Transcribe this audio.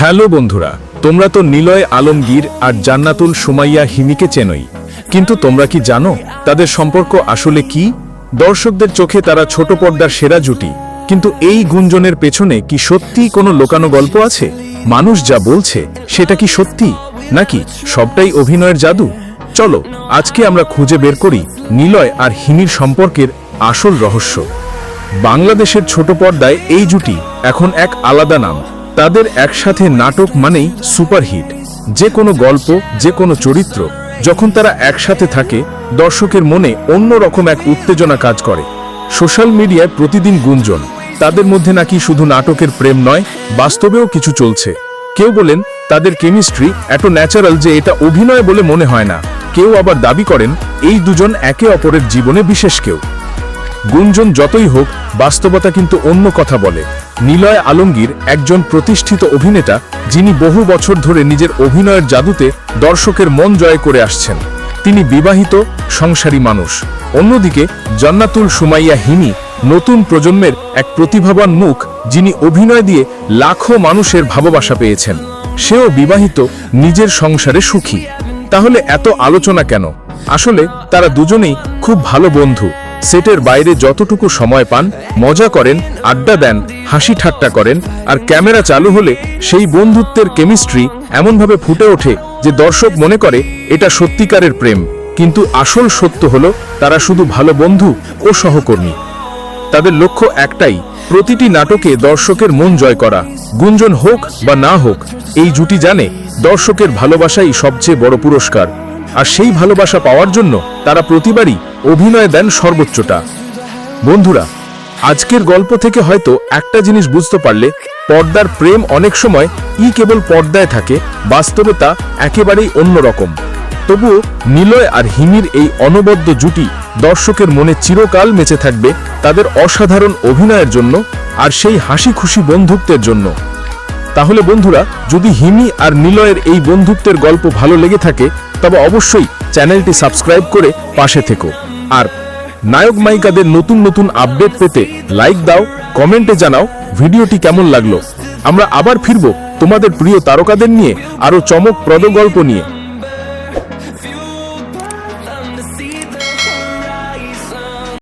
Hello বন্ধুরা, তোমরা তো নিলয় আলমগীর আর জান্নাতুল সুমাইয়া হিমিকে চেনই। কিন্তু তোমরা কি জানো, তাদের সম্পর্ক আসলে কি? দর্শকদের চোখে তারা ছোট পর্দার সেরা জুটি, কিন্তু এই গুঞ্জনের পেছনে কি সত্যিই কোনো লোকানো গল্প আছে? মানুষ যা বলছে, সেটা কি সত্যি? নাকি সবটাই অভিনয়ের জাদু? চলো, আজকে আমরা খুঁজে বের করি নিলয় আর হিমির সম্পর্কের আসল রহস্য। বাংলাদেশের ছোট পর্দায় এই জুটি এখন এক আলাদা নাম। তাদের একসাথে নাটক মানেই সুপারহিট। যে কোনো গল্প, যে কোনো চরিত্র, যখন তারা একসাথে থাকে, দর্শকের মনে অন্য রকম এক উত্তেজনা কাজ করে। সোশ্যাল মিডিয়ায় প্রতিদিন গুঞ্জন, তাদের মধ্যে নাকি শুধু নাটকের প্রেম নয়, বাস্তবেও কিছু চলছে। কেউ বলেন, তাদের কেমিস্ট্রি এত ন্যাচারাল যে এটা অভিনয় বলে মনে হয় না। কেউ আবার দাবি করেন, এই দুজন একে অপরের জীবনে বিশেষ কেউ। গুঞ্জন যতই হোক, বাস্তবতা কিন্তু অন্য কথা বলে। নিলয় আলমগীর একজন প্রতিষ্ঠিত অভিনেতা, যিনি বহু বছর ধরে নিজের অভিনয়ের জাদুতে দর্শকের মন জয় করে আসছেন। তিনি বিবাহিত, সংসারী মানুষ। অন্যদিকে, জান্নাতুল সুমাইয়া হিমি নতুন প্রজন্মের এক প্রতিভাবান মুখ, যিনি অভিনয় দিয়ে লাখো মানুষের ভালোবাসা পেয়েছেন। সেও বিবাহিত, নিজের সংসারে সুখী। তাহলে এত আলোচনা কেন? আসলে তারা দুজনেই খুব ভালো বন্ধু। সেটের বাইরে যতটুকু সময় পান, মজা করেন, আড্ডা দেন, হাসি ঠাট্টা করেন আর ক্যামেরা চালু হলে সেই বন্ধুত্বের কেমিস্ট্রি এমনভাবে ফুটে ওঠে যে দর্শক মনে করে এটা সত্যিকারের প্রেম। কিন্তু আসল সত্য হলো তারা শুধু ভালো বন্ধু ও সহকর্মী। তাদের লক্ষ্য একটাই, প্রতিটি নাটকে দর্শকের মন জয় করা, গুঞ্জন হোক বা না হোক, এই জুটি জানে দর্শকের ভালোবাসাই সবচেয়ে বড় পুরস্কার। আর সেই ভালোবাসা পাওয়ার জন্য তারা প্রতিবারই অভিনয় দেন সর্বোচ্চটা। বন্ধুরা, আজকের গল্প থেকে হয়তো একটা জিনিস বুঝতে পারলে, পর্দার প্রেম অনেক সময় ই কেবল পর্দায় থাকে, বাস্তবে তা একেবারেই অন্যরকম। তবুও নিলয় আর হিমির এই অনবদ্য জুটি দর্শকের মনে চিরকাল মেচে থাকবে তাদের অসাধারণ অভিনয়ের জন্য আর সেই হাসি খুশি বন্ধুত্বের জন্য। তাহলে বন্ধুরা, যদি হিমি আর নিলয়ের এই বন্ধুত্বের গল্প ভালো লেগে থাকে, তবে অবশ্যই চ্যানেলটি সাবস্ক্রাইব করে পাশে থেকো। আর নায়ক মায়িকাদের নতুন নতুন আপডেট পেতে লাইক দাও, কমেন্টে জানাও ভিডিওটি কেমন লাগল। আমরা আবার ফিরব তোমাদের প্রিয় তারকাদের নিয়ে আরও চমকপ্রদ গল্প নিয়ে।